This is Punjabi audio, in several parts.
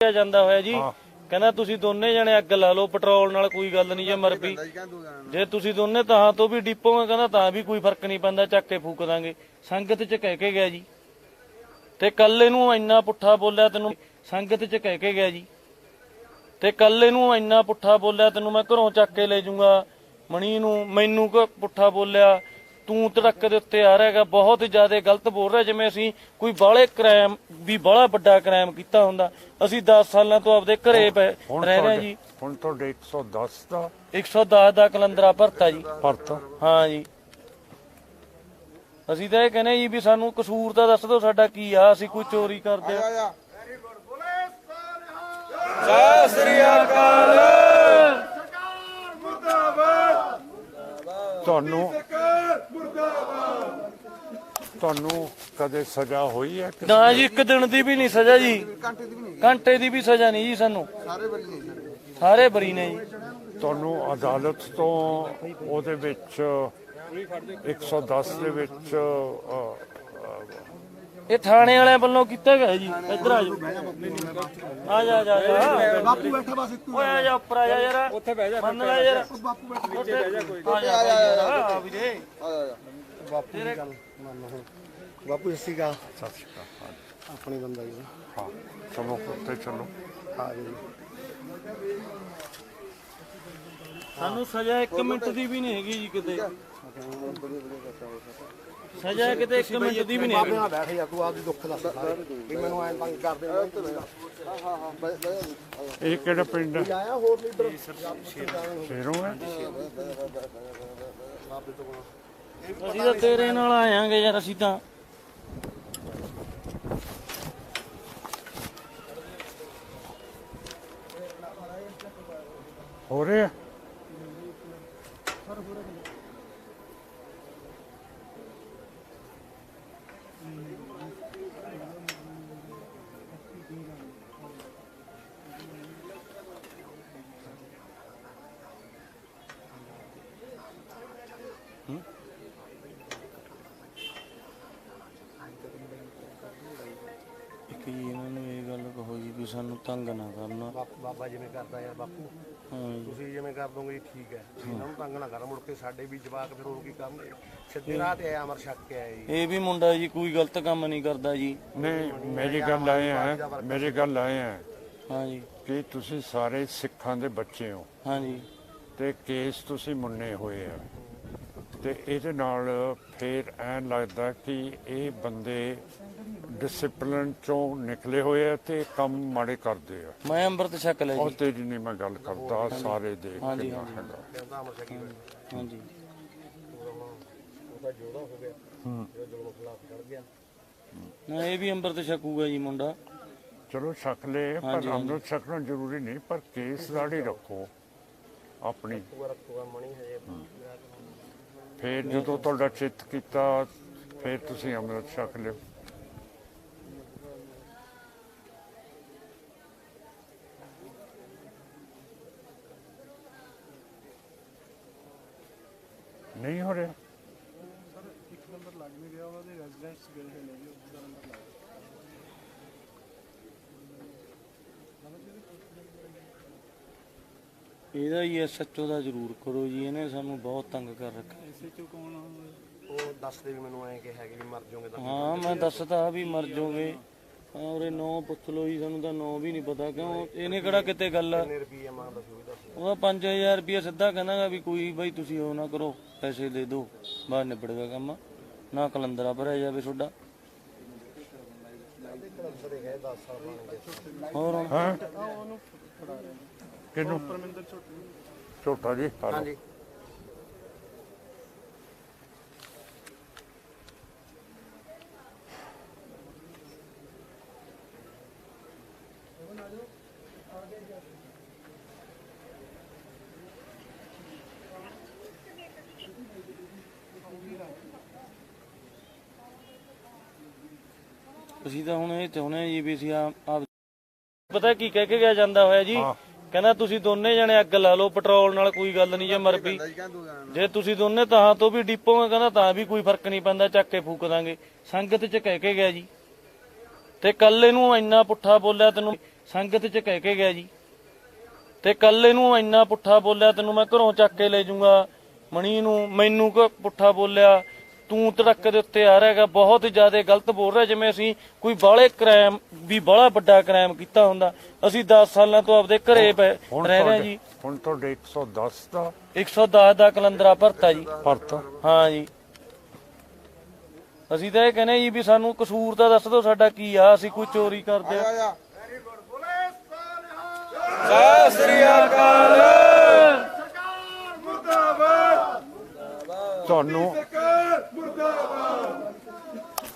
ਕਿਹਾ ਜਾਂਦਾ ਹੋਇਆ ਜੀ। ਕਹਿੰਦਾ ਤੁਸੀਂ ਦੋਨੇ ਜਣੇ ਅੱਗ ਲਾ ਲਓ ਪੈਟਰੋਲ ਨਾਲ ਕੋਈ ਗੱਲ ਨਹੀਂ ਜੇ ਮਰ ਪਈ। ਜੇ ਤੁਸੀਂ ਦੋਨੇ ਤਾਂ ਤੋਂ ਵੀ ਡਿਪੋਗੇ ਕਹਿੰਦਾ ਤਾਂ ਵੀ ਕੋਈ ਫ਼ਰਕ ਨਹੀਂ ਪੈਂਦਾ ਚੱਕ ਕੇ ਫੂਕ ਦਾਂਗੇ। ਸੰਗਤ ਚ ਕਹਿ ਕੇ ਗਿਆ ਜੀ। ਤੇ ਕੱਲ ਇਹਨੂੰ ਇੰਨਾ ਪੁੱਠਾ ਬੋਲਿਆ ਤੈਨੂੰ ਸੰਗਤ ਚ ਕਹਿ ਕੇ ਗਿਆ ਜੀ। ਤੇ ਕੱਲ ਇਹਨੂੰ ਇੰਨਾ ਪੁੱਠਾ ਬੋਲਿਆ ਤੈਨੂੰ ਮੈਂ ਘਰੋਂ ਚੱਕ ਕੇ ਲੈ ਜਾਊਂਗਾ। ਮਣੀ ਨੂੰ ਮੈਨੂੰ ਕੋ ਪੁੱਠਾ ਬੋਲਿਆ। ਤੂੰ ਧੜਕ ਦੇ ਉੱਤੇ ਆ ਰਿਹਾਗਾ ਬਹੁਤ ਜ਼ਿਆਦਾ ਗਲਤ ਬੋਲ ਰਿਹਾ ਜਿਵੇਂ ਅਸੀਂ ਕੋਈ ਬਾਹਲੇ ਕ੍ਰਾਈਮ ਵੀ ਬਾਹਲਾ ਵੱਡਾ ਕ੍ਰਾਈਮ ਕੀਤਾ ਹੁੰਦਾ। ਅਸੀਂ 10 ਸਾਲਾਂ ਤੋਂ ਆਪਦੇ ਘਰੇ ਪਏ ਹੁਣ ਰਹਿ ਰਹੇ ਤੁਹਾਡੇ ਜੀ। ਹੁਣ ਤੁਹਾਡੇ 110 ਦਾ 110 ਦਾ ਕਲੰਦਰਾ ਭਰਤਾ ਜੀ। ਪਰਤ ਹਾਂ ਜੀ। ਅਸੀਂ ਤਾਂ ਇਹ ਕਹਿੰਦੇ ਜੀ ਵੀ ਸਾਨੂੰ ਕਸੂਰ ਤਾਂ ਦੱਸ ਦਿਓ ਸਾਡਾ ਕੀ ਆ ਅਸੀਂ ਕੋਈ ਚੋਰੀ ਕਰਦੇ ਆ ਤੁਹਾਨੂੰ ਤੁਹਾਨੂੰ ਕਦੇ ਸਜ਼ਾ ਹੋਈ ਹੈ ਕਿ ਨਾ ਜੀ ਇੱਕ ਦਿਨ ਦੀ ਵੀ ਨਹੀਂ ਸਜ਼ਾ ਜੀ। ਘੰਟੇ ਦੀ ਵੀ ਸਜ਼ਾ ਨਹੀਂ ਜੀ ਸਾਨੂੰ। ਸਾਰੇ ਬਰੀ ਨੇ ਜੀ। ਤੁਹਾਨੂੰ ਅਦਾਲਤ ਤੋਂ ਉਹਦੇ ਵਿੱਚ 110 ਦੇ ਵਿੱਚ ਅ, ਇਹ ਥਾਣੇ ਵਾਲਿਆਂ ਵੱਲੋਂ ਕੀਤਾ ਗਿਆ ਜੀ। ਇੱਧਰ ਆ ਜਾਓ। ਆ ਜਾ ਆ ਜਾ ਆ ਜਾ। ਬਾਪੂ ਬੈਠਾ ਬਸ ਇੱਕੋ ਓਏ ਆ ਜਾ ਉੱਪਰ ਆ ਜਾ ਯਾਰ। ਉੱਥੇ ਬਹਿ ਜਾ ਮੰਨ ਲੈ ਯਾਰ। ਬਾਪੂ ਬੈਠਾ ਉੱਥੇ ਬਹਿ ਜਾ ਕੋਈ। ਆ ਜਾ ਆ ਜਾ ਆ ਵੀਰੇ ਬਾਪੂ ਦੀ ਗੱਲ ਮੰਨ ਲਓ। ਬਾਪੂ ਸੱਸੀ ਗਾ ਸਤਿ ਸ਼੍ਰੀ ਅਕਾਲ ਆਪਣੀ ਬੰਦਾ ਜੀ। ਹਾਂ ਚਲੋ ਉੱਤੇ ਚਲੋ। ਹਾਂ ਜੀ। ਸਾਨੂੰ ਸਜ਼ਾ 1 ਮਿੰਟ ਦੀ ਵੀ ਨਹੀਂ ਹੈਗੀ ਜੀ ਕਿਤੇ। ਸਜ਼ਾ ਕਿਤੇ 1 ਮਿੰਟ ਦੀ ਵੀ ਨਹੀਂ ਬਾਬੇ ਨਾਲ ਬੈਠ ਜਾ ਤੂੰ ਆਪਦੀ ਦੁੱਖ ਦੱਸ ਵੀ ਮੈਨੂੰ ਐਂ ਤੰਗ ਕਰਦੇ ਇਹ ਕਿਹੜਾ ਪਿੰਡ ਹੈ? ਆਇਆ ਹੋਰ ਲੀਡਰ ਸ਼ੇਰੋਂ ਹੈ? ਅਸੀਂ ਤਾਂ ਤੇਰੇ ਨਾਲ ਆਇਆਂਗੇ ਯਾਰ ਅਸੀਂ ਤਾਂ। ਹੋ ਰਿਹਾ? ਤੰਗ ਨਾ ਕਰਨਾ। ਬਾਬਾ ਜਿਵੇਂ ਕਰਦਾ ਯਾਰ ਬਾਪੂ। ਹਾਂ। ਤੁਸੀਂ ਜਿਵੇਂ ਕਰ ਦੋਗੇ ਜੀ ਠੀਕ ਹੈ। ਇਹਨਾਂ ਨੂੰ ਤੰਗ ਨਾ ਕਰ ਮੁੜ ਕੇ ਸਾਡੇ ਵੀ ਜਵਾਕ ਫਿਰ ਹੋਰ ਕੀ ਕਰਨਗੇ? ਸਿੱਧੇ ਰਾਹ ਤੇ ਆਇਆ ਅਮਰ ਛੱਕ ਕੇ ਆਇਆ ਜੀ। ਇਹ ਵੀ ਮੁੰਡਾ ਜੀ ਕੋਈ ਗਲਤ ਕੰਮ ਨਹੀਂ ਕਰਦਾ ਜੀ। ਨਹੀਂ ਮੇਰੀ ਗੱਲ ਆਏ ਹੈ ਮੇਰੀ ਗੱਲ ਆਏ ਹੈ ਹਾਂ ਜੀ। ਕਿ ਤੁਸੀਂ ਸਾਰੇ ਸਿੱਖਾਂ ਦੇ ਬੱਚੇ ਹੋ। ਹਾਂ ਜੀ। ਤੇ ਕੇਸ ਤੁਸੀਂ ਮੁੰਨੇ ਹੋਏ ਆ। ਤੇ ਇਹਦੇ ਨਾਲ ਫੇਰ ਐਂ ਲੱਗਦਾ ਕਿ ਇਹ ਬੰਦੇ ਡਿਸਪਲਿਨ ਚੋਂ ਨਿਕਲੇ ਹੋਏ ਆ ਤੇ ਕੰਮ ਮਾੜੇ ਕਰਦੇ ਆ। ਮੈਂ ਅੰਮ੍ਰਿਤ ਛਕ ਲਿਆ ਉਹ ਜੀ। ਤੇਰੀ ਨਹੀਂ ਮੈਂ ਗੱਲ ਕਰਦਾ ਸਾਰੇ ਦੇਖ ਹਾਂਜੀ, ਨਾ ਹਾਂਜੀ। ਹੈਗਾ। ਕਹਿੰਦਾ ਅਮਰ ਛਕੀ ਹਾਂ। ਜੀ ਉਹਦਾ ਜੋੜਾ ਹੋ ਗਿਆ ਹੂੰ। ਜੋ ਜੋੜ ਖਿਲਾਫ ਚੜ ਗਿਆ ਨਾ ਇਹ ਵੀ ਅੰਮ੍ਰਿਤ ਛਕੂਗਾ ਜੀ ਮੁੰਡਾ। ਚਲੋ ਛਕ ਲੈ ਹਾਂਜੀ, ਪਰ ਹਾਂਜੀ। ਅੰਮ੍ਰਿਤ ਛਕਣਾ ਜ਼ਰੂਰੀ ਨਹੀਂ ਪਰ ਕੇਸ ਦਾੜੀ ਰੱਖੋ। ਆਪਣੀ। ਫੇਰ ਜਦੋਂ ਤੁਹਾਡਾ ਚਿੱਤ ਕੀਤਾ ਫੇਰ ਤੁਸੀਂ ਅੰਮ੍ਰਿਤ ਛਕ ਲਿਓ। ਨਹੀਂ ਹੋ ਰਿਹਾ। ਇੱਕ ਨੰਬਰ ਲੱਗ ਨਹੀਂ ਰਿਹਾ ਉਹਨਾਂ ਦੇ ਰੈਜ਼ੀਡੈਂਟਸ ਗਏ ਹੋਏ ਨੇ ਜੀ ਉਹਦਾ ਨੰਬਰ ਲੱਗ ਇਹਦਾ ਹੀ ਐਸਐਚਓ ਦਾ ਜ਼ਰੂਰ ਕਰੋ ਜੀ ਇਹਨੇ ਸਾਨੂੰ ਬਹੁਤ ਤੰਗ ਕਰ ਰੱਖਿਆ। ਐਸਐਚਓ ਕੌਣ ਉਹ ਦੱਸਦੇ ਵੀ ਮੈਨੂੰ ਐਂ ਕਿਹਾ ਕਿ ਵੀ ਮਰ ਜਾਓਗੇ ਤਾਂ ਹਾਂ ਮੈਂ ਦੱਸਦਾ ਵੀ ਮਰ ਜਾਓਗੇ। ਹਾਂ ਉਰੇ ਨੌ ਪੁੱਛ ਲੋ ਜੀ ਸਾਨੂੰ ਤਾਂ ਨੌ ਵੀ ਨਹੀਂ ਪਤਾ ਕਿਉਂ? ਇਹਨੇ ਕਿਹੜਾ ਕਿਤੇ ਗੱਲ ਆ? ਕਿੰਨੇ ਰੁਪਏ ਮਾਂ ਦੱਸੋ ਵੀ ਦੱਸ ਉਹਦਾ 5000 ਰੁਪਏ ਸਿੱਧਾ ਕਹਿੰਦਾਗਾ ਵੀ ਕੋਈ ਬਈ ਤੁਸੀਂ ਉਹ ਨਾ ਕਰੋ। ਪੈਸੇ ਦੇ ਦਿਓ ਬਾਹਰ ਨਿਬੜ ਗਿਆ ਕੰਮ। ਨਾ ਕਲੰਦਰਾ ਭਰਿਆ ਜਾਵੇ ਤੁਹਾਡਾ। ਹੋਰ ਹੁਣ? ਹਾਂ। ਕਿਨੂੰ ਛੋਟਾ ਜੀ। ਹਾਂ ਹਾਂਜੀ। ਅਸੀਂ ਤਾਂ ਹੁਣ ਇਹ ਚਾਹੁੰਦੇ ਹਾਂ ਜੀ ਵੀ ਅਸੀਂ ਆਪ ਆਪ- ਪਤਾ ਕੀ ਕਹਿ ਕੇ ਗਿਆ ਜਾਂਦਾ ਹੋਇਆ ਜੀ। ਕਹਿੰਦਾ ਤੁਸੀਂ ਦੋਨੇ ਜਣੇ ਅੱਗ ਲਾ ਲਓ ਪੈਟਰੋਲ ਨਾਲ ਕੋਈ ਗੱਲ ਨਹੀਂ ਜੇ ਮਰ ਪਈ। ਜੇ ਤੁਸੀਂ ਦੋਨੇ ਤਾਂ ਤੋਂ ਵੀ ਡਿਪੋਗੇ ਕਹਿੰਦਾ ਤਾਂ ਵੀ ਕੋਈ ਫ਼ਰਕ ਨਹੀਂ ਪੈਂਦਾ ਚੱਕ ਕੇ ਫੂਕ ਦਾਂਗੇ। ਸੰਗਤ ਚ ਕਹਿ ਕੇ ਗਿਆ ਜੀ। ਤੇ ਕੱਲ ਇਹਨੂੰ ਇੰਨਾ ਪੁੱਠਾ ਬੋਲਿਆ ਤੈਨੂੰ ਸੰਗਤ 'ਚ ਕਹਿ ਕੇ ਗਿਆ ਜੀ। ਤੇ ਕੱਲ ਇਹਨੂੰ ਇੰਨਾ ਪੁੱਠਾ ਬੋਲਿਆ ਤੈਨੂੰ ਮੈਂ ਘਰੋਂ ਚੱਕ ਕੇ ਲੈ ਜਾਊਂਗਾ। ਮਣੀ ਨੂੰ ਮੈਨੂੰ ਕੋ ਪੁੱਠਾ ਬੋਲਿਆ। ਤੂੰ ਧੜਕ ਦੇ ਉੱਤੇ ਆ ਰਿਹਾਗਾ ਬਹੁਤ ਜ਼ਿਆਦਾ ਗਲਤ ਬੋਲ ਰਿਹਾ ਜਿਵੇਂ ਅਸੀਂ ਕੋਈ ਬਾਹਲੇ ਕ੍ਰਾਈਮ ਵੀ ਬਾਹਲਾ ਵੱਡਾ ਕ੍ਰਾਈਮ ਕੀਤਾ ਹੁੰਦਾ। ਅਸੀਂ 10 ਸਾਲਾਂ ਤੋਂ ਆਪਦੇ ਘਰੇ ਪਏ ਹੁਣ ਰਹਿ ਰਹੇ ਤੁਹਾਡੇ ਜੀ। ਹੁਣ ਤੁਹਾਡੇ 110 ਦਾ 110 ਦਾ ਕਲੰਦਰਾ ਭਰਤਾ ਜੀ। ਪਰਤਾ ਹਾਂ ਜੀ। ਅਸੀਂ ਤਾਂ ਇਹ ਕਹਿੰਦੇ ਜੀ ਵੀ ਸਾਨੂੰ ਕਸੂਰ ਤਾਂ ਦੱਸ ਦਿਓ ਸਾਡਾ ਕੀ ਆ ਅਸੀਂ ਕੋਈ ਚੋਰੀ ਕਰਦੇ ਆ ਸਤਿ ਸ੍ਰੀ ਅਕਾਲ। ਤੁਹਾਨੂੰ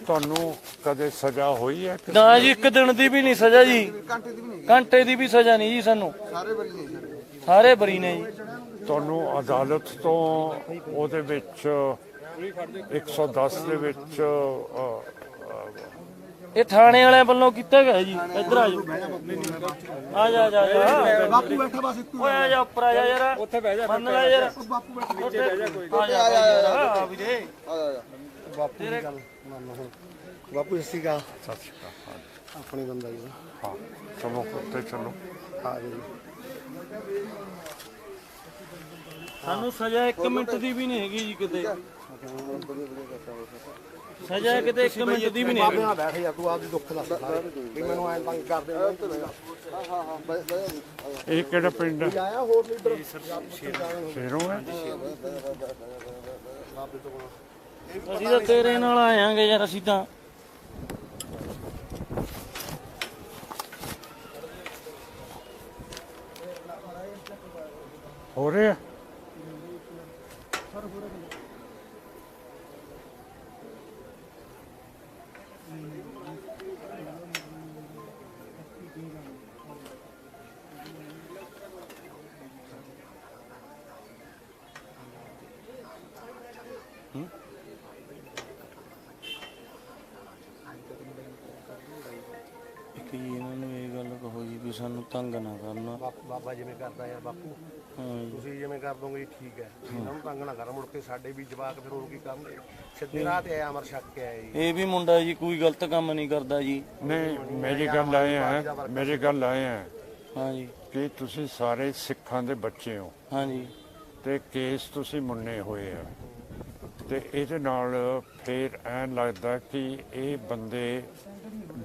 ਤੁਹਾਨੂੰ ਕਦੇ ਸਜ਼ਾ ਹੋਈ ਹੈ ਕਿ ਨਾ ਜੀ ਇੱਕ ਦਿਨ ਦੀ ਵੀ ਨਹੀਂ ਸਜ਼ਾ ਜੀ। ਘੰਟੇ ਦੀ ਵੀ ਸਜ਼ਾ ਨਹੀਂ ਜੀ ਸਾਨੂੰ। ਸਾਰੇ ਬਰੀ ਨੇ ਜੀ। ਤੁਹਾਨੂੰ ਅਦਾਲਤ ਤੋਂ ਉਹਦੇ ਵਿੱਚ 110 ਦੇ ਵਿੱਚ ਅ, ਇਹ ਥਾਣੇ ਵਾਲਿਆਂ ਵੱਲੋਂ ਕੀਤਾ ਗਿਆ ਜੀ। ਇੱਧਰ ਆ ਜਾਓ। ਆ ਜਾ ਆ ਜਾ ਆ ਜਾ। ਬਾਪੂ ਬੈਠਾ ਬਸ ਓਏ ਆ ਜਾ ਉੱਪਰ ਆ ਜਾ ਯਾਰ। ਉੱਥੇ ਬਹਿ ਜਾ ਮੰਨ ਲੈ ਯਾਰ। ਬਾਪੂ ਬੈਠਾ ਉੱਥੇ ਆ ਜਾ ਆ ਜਾ ਆ ਵੀਰੇ। ਬਾਪੂ ਦੀ ਗੱਲ ਮੰਨ ਹੁਣ। ਬਾਪੂ ਸੱਸੀ ਗਾ ਸਤਿ ਸ਼੍ਰੀ ਅਕਾਲ ਆਪਣੀ ਬੰਦਾ ਜੀ ਹਾਂ ਚਲੋ ਉੱਤੇ ਚਲੋ। ਹਾਂ ਜੀ। ਸਾਨੂੰ ਸਜ਼ਾ 1 ਮਿੰਟ ਦੀ ਵੀ ਨਹੀਂ ਹੈਗੀ ਜੀ ਕਿਤੇ। ਸਜ਼ਾ ਕਿਤੇ 1 ਮਿੰਟ ਦੀ ਵੀ ਨਹੀਂ ਬਾਬੇ ਨਾਲ ਬੈਠ ਜਾ ਤੂੰ ਆਪਦੀ ਦੁੱਖ ਦੱਸ ਵੀ ਮੈਨੂੰ ਐਂ ਤੰਗ ਕਰਦੇ ਹਾਂ ਇਹ ਕਿਹੜਾ ਪਿੰਡ ਹੈ ਆਇਆ ਹੋਰ ਲੀਡਰ ਸ਼ੇਰੋਂ ਹੈ ਅਸੀਂ ਤਾਂ ਤੇਰੇ ਨਾਲ ਆਇਆਂਗੇ ਯਾਰ ਅਸੀਂ ਤਾਂ ਹੋ ਰਿਹਾ ਸਾਨੂੰ ਤੰਗ ਨਾ ਕਰਨਾ। ਬਾਪੂ ਬਾਬਾ ਜਿਵੇਂ ਕਰਦਾ ਯਾਰ ਬਾਪੂ। ਹਾਂ। ਜੀ ਤੁਸੀਂ ਜਿਵੇਂ ਕਰ ਦੋਗੇ ਜੀ ਠੀਕ ਹੈ। ਇਹਨਾਂ ਨੂੰ ਤੰਗ ਨਾ ਕਰ ਮੁੜ ਕੇ ਸਾਡੇ ਵੀ ਜਵਾਕ ਫਿਰ ਹੋਰ ਕੀ ਕਰਨਗੇ? ਸਿੱਧੇ ਰਾਹ ਤੇ ਆਇਆ ਅਮਰ ਛੱਕ ਕੇ ਆਇਆ ਜੀ। ਇਹ ਵੀ ਮੁੰਡਾ ਜੀ ਕੋਈ ਗਲਤ ਕੰਮ ਨਹੀਂ ਕਰਦਾ ਜੀ। ਨਹੀਂ ਮੇਰੀ ਗੱਲ ਆਏ ਹੈ ਮੇਰੀ ਗੱਲ ਆਏ ਹੈ ਹਾਂ ਜੀ। ਕਿ ਤੁਸੀਂ ਸਾਰੇ ਸਿੱਖਾਂ ਦੇ ਬੱਚੇ ਹੋ। ਹਾਂ ਜੀ। ਤੇ ਕੇਸ ਤੁਸੀਂ ਮੁੰਨੇ ਹੋਏ ਆ। ਤੇ ਇਹਦੇ ਨਾਲ ਫੇਰ ਐਂ ਲੱਗਦਾ ਕਿ ਇਹ ਬੰਦੇ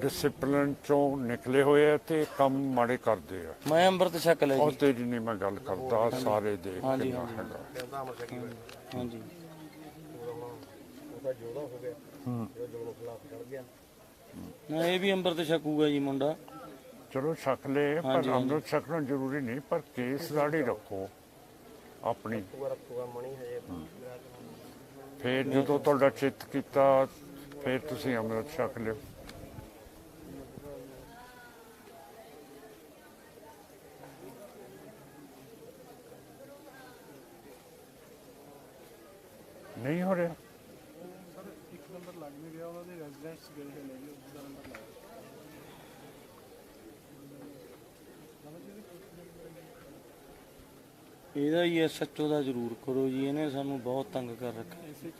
ਡਿਸਪਲਿਨ ਚੋਂ ਨਿਕਲੇ ਹੋਏ ਆ ਤੇ ਕੰਮ ਮਾੜੇ ਕਰਦੇ ਆ। ਮੈਂ ਅੰਮ੍ਰਿਤ ਛਕ ਲਿਆ ਉਹ ਜੀ ਤੇਰੀ ਨਹੀਂ ਮੈਂ ਗੱਲ ਕਰਦਾ ਸਾਰੇ ਦੇਖ ਹਾਂਜੀ, ਹਾਂਜੀ। ਹੈਗਾ। ਕਹਿੰਦਾ ਅਮਰ ਛੱਕੀ ਹਾਂ। ਜੀ ਉਹਦਾ ਜੋੜਾ ਹੋ ਗਿਆ ਹੂੰ। ਜੋ ਜੋੜ ਖਿਲਾਫ ਚੜ ਗਿਆ ਨਾ ਇਹ ਵੀ ਅੰਮ੍ਰਿਤ ਛਕੂਗਾ ਜੀ ਮੁੰਡਾ। ਚਲੋ ਛਕ ਲੈ ਹਾਂਜੀ, ਪਰ ਹਾਂਜੀ। ਅੰਦਰ ਛਕਣਾ ਜ਼ਰੂਰੀ ਨਹੀਂ ਪਰ ਕੇਸ ਦਾੜੀ ਰੱਖੋ। ਆਪਣੀ। ਹਜੇ ਫੇਰ ਜਦੋਂ ਤੁਹਾਡਾ ਚਿੱਤ ਕੀਤਾ ਫੇਰ ਤੁਸੀਂ ਅੰਮ੍ਰਿਤ ਛਕ ਲਿਓ ਨਹੀਂ ਹੋ ਰਿਹਾ। ਇਹਦਾ ਹੀ ਐਸਐਚਓ ਦਾ ਜ਼ਰੂਰ ਕਰੋ ਜੀ ਇਹਨੇ ਸਾਨੂੰ ਬਹੁਤ ਤੰਗ ਕਰ ਰੱਖਿਆ।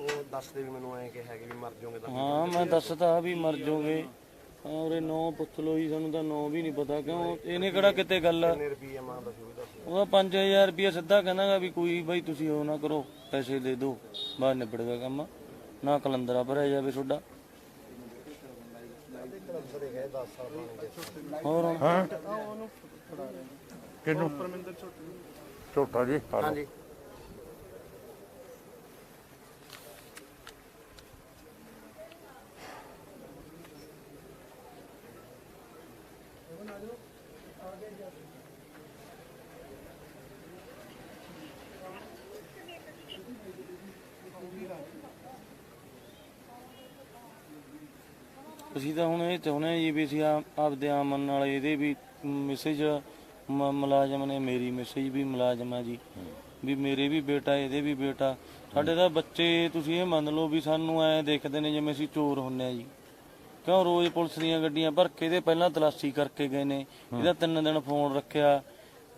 ਉਹ ਦੱਸਦੇ ਵੀ ਮੈਨੂੰ ਐਂ ਕਿਹਾ ਕਿ ਵੀ ਮਰ ਜਾਓਗੇ ਤਾਂ। ਹਾਂ ਮੈਂ ਦੱਸਦਾ ਵੀ ਮਰ ਜਾਓਗੇ। ਔਰੇ ਨੌ ਪੁੱਛ ਲੋ ਜੀ ਸਾਨੂੰ ਤਾਂ ਨੌ ਵੀ ਨਹੀਂ ਪਤਾ ਕਿਉਂ? ਇਹਨੇ ਕਿਹੜਾ ਕਿਤੇ ਗੱਲ ਆ। ਕਿੰਨੇ ਰੁਪਏ ਮਾਂ ਦਾ ਵੀ ਦੱਸ। ਉਹਦਾ 5000 ਰੁਪਏ ਸਿੱਧਾ ਕਹਿੰਦਾਗਾ ਵੀ ਕੋਈ ਬਾਈ ਤੁਸੀਂ ਉਹ ਨਾ ਕਰੋ। ਪੈਸੇ ਦੇ ਦਿਓ ਬਾਹਰ ਨਿਬੜ ਗਿਆ ਕੰਮ। ਨਾ ਕਲੰਦਰਾ ਭਰਿਆ ਜਾਵੇ ਤੁਹਾਡਾ। ਹੋਰ? ਹੁਣ ਹਾਂ ਕਿਨੂੰ ਛੋਟਾ ਜੀ। ਹਾਂ ਹਾਂਜੀ। ਤਾਂ ਹੁਣ ਇਹ ਚਾਹੁੰਦੇ ਹਾਂ ਜੀ ਵੀ ਅਸੀਂ ਆਪ- ਆਪਦੇ ਆਮਨ ਨਾਲ ਇਹਦੇ ਵੀ ਮੈਸੇਜ ਮੁਲਾਜ਼ਮ ਨੇ, ਮੇਰੀ ਮੈਸੇਜ ਵੀ ਮੁਲਾਜ਼ਮ ਆ ਜੀ। ਵੀ ਮੇਰੇ ਵੀ ਬੇਟਾ, ਇਹਦੇ ਵੀ ਬੇਟਾ। ਸਾਡੇ ਤਾਂ ਬੱਚੇ, ਤੁਸੀਂ ਇਹ ਮੰਨ ਲਓ ਵੀ ਸਾਨੂੰ ਐ ਦੇਖਦੇ ਨੇ ਜਿਵੇਂ ਅਸੀਂ ਚੋਰ ਹੁੰਨੇ ਆ ਜੀ। ਕਿਉਂ ਰੋਜ਼ ਪੁਲਿਸ ਦੀਆਂ ਗੱਡੀਆਂ ਭਰ ਕੇ ਇਹਦੇ ਪਹਿਲਾਂ ਤਲਾਸ਼ੀ ਕਰਕੇ ਗਏ ਨੇ। ਇਹਦਾ ਤਿੰਨ ਦਿਨ ਫੋਨ ਰੱਖਿਆ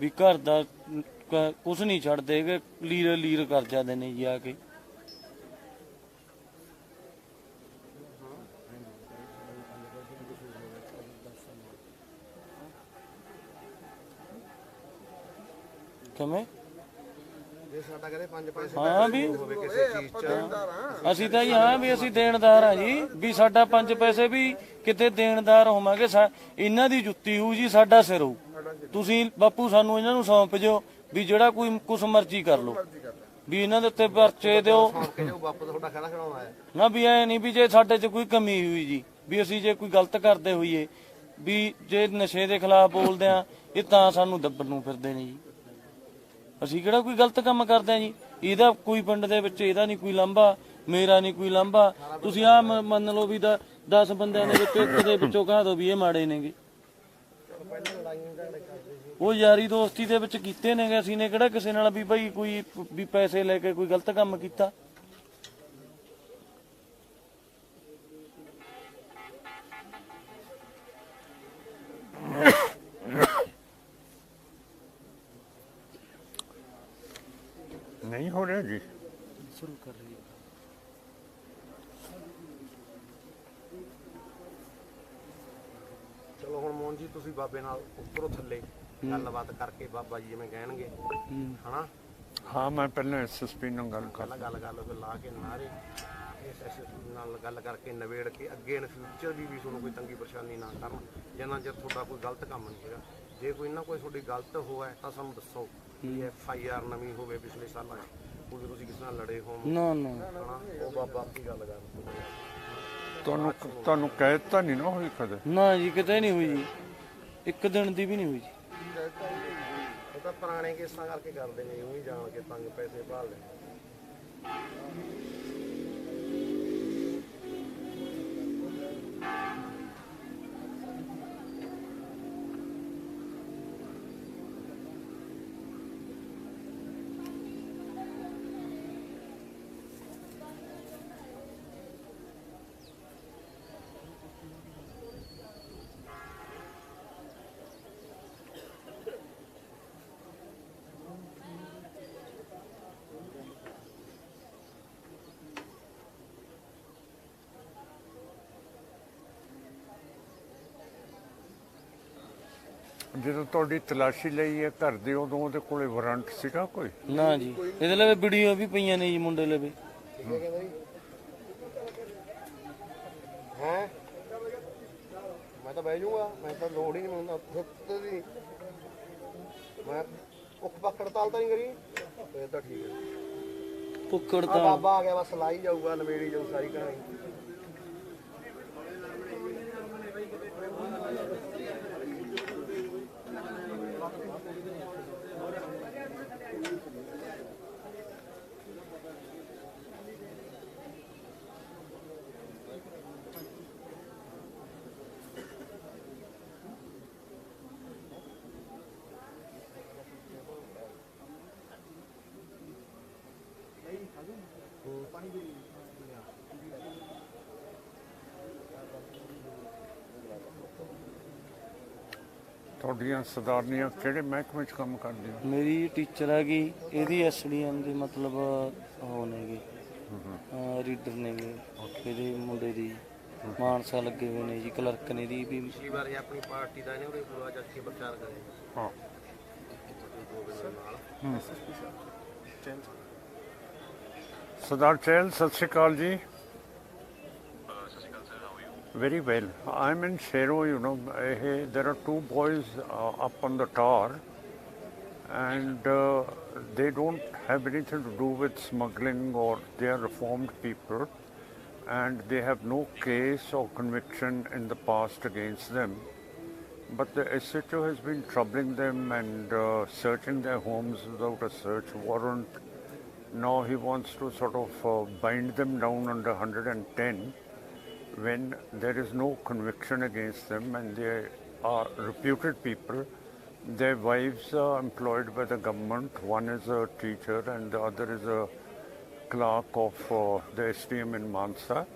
ਵੀ ਘਰ ਦਾ ਕੁਝ ਨਹੀਂ ਛੱਡਦੇ ਕਿ ਲੀਰ ਲੀਰ ਕਰ ਜਾਂਦੇ ਨੇ ਜੀ ਆ ਕੇ। ਕਿਵੇਂ? ਜੇ ਸਾਡਾ ਕਹਿੰਦੇ ਪੰਜ ਪੈਸੇ ਹਾਂ ਵੀ ਹੋਵੇ ਕਿਸੇ ਚੀਜ਼ 'ਚ। ਅਸੀਂ ਤਾਂ ਜੀ ਹਾਂ ਵੀ ਅਸੀਂ ਦੇਣਦਾਰ ਆ ਜੀ ਵੀ ਸਾਡਾ ਪੰਜ ਪੈਸੇ ਵੀ ਕਿਤੇ ਦੇਣਦਾਰ ਹੋਵਾਂਗੇ ਇਹਨਾਂ ਦੀ ਜੁੱਤੀ ਹੋਊ ਜੀ ਸਾਡਾ ਸਿਰ ਹੋਊ। ਤੁਸੀਂ ਬਾਪੂ ਸਾਨੂੰ ਇਹਨਾਂ ਨੂੰ ਸੌਂਪ ਜਿਓ ਵੀ ਜਿਹੜਾ ਕੋਈ ਕੁਛ ਮਰਜ਼ੀ ਕਰ ਲਓ। ਵੀ ਇਹਨਾਂ ਦੇ ਉੱਤੇ ਪਰਚੇ ਦਿਓ। ਨਾ ਵੀ ਐ ਨਹੀਂ ਵੀ ਜੇ ਸਾਡੇ 'ਚ ਕੋਈ ਕਮੀ ਹੋਈ ਜੀ ਵੀ ਅਸੀਂ ਜੇ ਕੋਈ ਗਲਤ ਕਰਦੇ ਹੋਈਏ ਵੀ ਜੇ ਨਸ਼ੇ ਦੇ ਖਿਲਾਫ ਬੋਲਦੇ ਆ ਇਹ ਤਾਂ ਸਾਨੂੰ ਦੱਬਣ ਨੂੰ ਫਿਰਦੇ ਨੇ ਜੀ। ਅਸੀਂ ਕਿਹੜਾ ਕੋਈ ਗਲਤ ਕੰਮ ਕਰਦੇ ਆ ਜੀ? ਇਹਦਾ ਕੋਈ ਪਿੰਡ ਦੇ ਵਿੱਚ ਇਹਦਾ ਨਹੀਂ ਕੋਈ ਲਾਂਭਾ, ਮੇਰਾ ਨਹੀਂ ਕੋਈ ਲਾਂਭਾ। ਤੁਸੀਂ ਆ ਮੰਨ ਲਓ ਵੀ 10 ਬੰਦਿਆਂ ਦੇ ਵਿੱਚੋਂ ਇੱਕ ਦੇ ਵਿੱਚੋਂ ਕਹਾ ਦੋ ਵੀ ਇਹ ਮਾੜੇ ਨੇਗੇ। ਉਹ ਯਾਰੀ ਦੋਸਤੀ ਦੇ ਵਿੱਚ ਕੀਤੇ ਨੇਗੇ। ਅਸੀਂ ਨੇ ਕਿਹੜਾ ਕਿਸੇ ਨਾਲ ਵੀ ਭਾਈ ਕੋਈ, ਵੀ ਪੈਸੇ ਲੈ ਕੇ ਕੋਈ ਗਲਤ ਕੰਮ ਕੀਤਾ ਨਹੀਂ ਹੋ ਰਿਹਾ ਜੀ ਸ਼ੁਰੂ ਕਰ ਰਹੀ ਚਲੋ ਹੁਣ ਮੋਹਨ ਜੀ ਤੁਸੀਂ ਬਾਬੇ ਨਾਲ ਉੱਪਰੋਂ ਥੱਲੇ ਗੱਲਬਾਤ ਕਰਕੇ ਬਾਬਾ ਜੀ ਜਿਵੇਂ ਕਹਿਣਗੇ ਹਨਾ? ਹਾਂ ਮੈਂ ਪਹਿਲਾਂ ਐਸਐਸਪੀ ਨਾਲ ਗੱਲ ਕਰ ਪਹਿਲਾਂ ਗੱਲ ਕਰ ਲਓ ਫਿਰ ਲਾ ਕੇ ਨਾਰੇ। ਇਸ ਐਸਐਸਪੀ ਨਾਲ ਗੱਲ ਕਰਕੇ ਨਵੇੜ ਕੇ ਅੱਗੇ ਇਨ ਫਿਊਚਰ ਵੀ ਵੀ ਤੁਹਾਨੂੰ ਕੋਈ ਤੰਗੀ ਪਰੇਸ਼ਾਨੀ ਨਾ ਕਰਨ ਜਿੰਨਾ ਚਿਰ ਤੁਹਾਡਾ ਕੋਈ ਗਲਤ ਕੰਮ ਨਹੀਂ ਹੈਗਾ। ਜੇ ਕੋਈ ਨਾ ਕੋਈ ਤੁਹਾਡੀ ਗਲਤ ਹੋਇਆ ਤਾਂ ਸਾਨੂੰ ਦੱਸੋ ਵੀ ਐਫ ਆਈ ਆਰ ਨਵੀਂ ਹੋਵੇ ਪਿਛਲੇ ਸਾਲਾਂ ਕੋਈ ਤੁਸੀਂ ਕਿਸੇ ਨਾਲ ਲੜੇ ਹੋਵੋ ਨਾ ਨਾ। ਉਹ ਬਾਬਾ ਕੀ ਗੱਲ ਕਰ ਤੁਹਾਨੂੰ ਤੁਹਾਨੂੰ ਕਹਿ ਤਾਂ ਨਹੀਂ ਨਾ ਹੋਈ ਕਦੇ? ਨਾ ਜੀ ਕਿਤੇ ਨਹੀਂ ਹੋਈ ਜੀ। ਇੱਕ ਦਿਨ ਦੀ ਵੀ ਨਹੀਂ ਹੋਈ ਜੀ। ਇਹ ਤਾਂ ਪੁਰਾਣੇ ਕੇਸਾਂ ਕਰਕੇ ਕਰਦੇ ਨੇ ਉਹੀ ਜਾਣ ਕੇ ਤੰਗ ਪੈਸੇ ਭਾਲਦੇ ਜਦੋਂ ਤੁਹਾਡੀ ਤਲਾਸ਼ੀ ਲਈ ਹੈ ਘਰ ਦੇ ਉਦੋਂ ਉਹਦੇ ਕੋਲੇ ਵਾਰੰਟ ਸੀਗਾ ਕੋਈ? ਨਾ ਜੀ। ਇਹਦੇ ਲਈ ਵੀਡੀਓ ਵੀ ਪਈਆਂ ਨੇ ਜੀ ਮੁੰਡੇ ਲਈ ਠੀਕ ਹੈ? ਮੈਂ ਤਾਂ ਬਹਿ ਜਾਊਂਗਾ। ਮੈਂ ਤਾਂ ਲੋੜ ਹੀ ਨਹੀਂ ਮੈਨੂੰ ਤਾਂ ਦੀ ਮੈਂ ਭੁੱਖ ਪੱਕ ਹੜਤਾਲ ਤਾਂ ਨਹੀਂ ਕਰੀ। ਫੇਰ ਤਾਂ ਠੀਕ ਹੈ। ਪੁੱਕੜ ਆ ਤਾਂ ਬਾਬਾ ਆ ਗਿਆ ਬਸ ਲਾਈ ਜਾਊਗਾ ਨਵੇੜੀ ਜਾਊ ਸਾਰੀ ਕਹਾਣੀ। ਤੁਹਾਡੀਆਂ ਸਰਦਾਰਨੀਆਂ ਕਿਹੜੇ ਮਹਿਕਮੇ 'ਚ ਕੰਮ ਕਰਦੀਆਂ ਮੇਰੀ ਟੀਚਰ ਹੈਗੀ ਇਹਦੀ ਐਸਡੀਐਮ ਦੀ ਮਤਲਬ ਉਹ ਨੇਗੇ ਰੀਡਰ ਨੇਗੇ ਇਹਦੇ ਮੁੰਡੇ ਦੀ ਮਾਨਸਾ ਲੱਗੇ ਹੋਏ ਨੇ ਜੀ ਕਲਰਕ ਨੇ ਦੀ ਵੀ। ਪਿਛਲੀ ਵਾਰ ਇਹ ਆਪਣੀ ਪਾਰਟੀ ਦਾ ਇਹਨੇ ਉਹਦੇ ਪੂਰਾ ਚੱਕ ਕੇ ਪ੍ਰਚਾਰ ਕਰਿਆ। ਹਾਂ। ਨਾਲ ਸਰਦਾਰ ਚਹਿਲ ਸਤਿ ਸ਼੍ਰੀ ਅਕਾਲ ਜੀ। Very well. I'm in Shero, you know. eh, There are two boys uh, up on the tower, and uh, they don't have anything to do with smuggling or they are reformed people, and they have no case or conviction in the past against them. But the SHO has been troubling them and uh, searching their homes without a search warrant. Now he wants to sort of uh, bind them down under 110 when there is no conviction against them and they are reputed people. Their wives are employed by the government. One is a teacher and the other is a clerk of uh, the SDM in Mansa.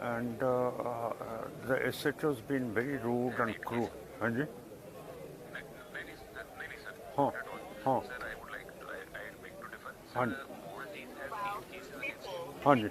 And uh, uh, the SHO has been very rude and cruel. Hanji? Huh. Huh. Hanji. Hanji.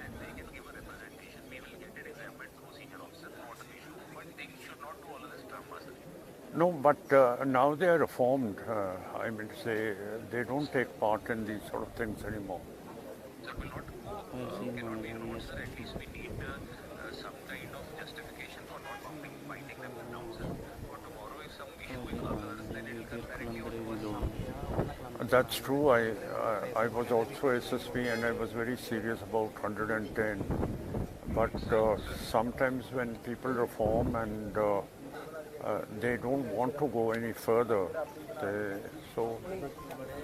No, but uh, now they are reformed. Uh, I mean to say, uh, they don't take part in these sort of things anymore. Sir, will not go, cannot be ruled, sir. At least we need uh, uh, some kind of justification for not bumping, binding them down, sir. For tomorrow, if some issue will occur, then it will come directly on. That's true. I, I I was also SSP and I was very serious about 110. But uh, sometimes when people reform and uh, they don't want to go any further, so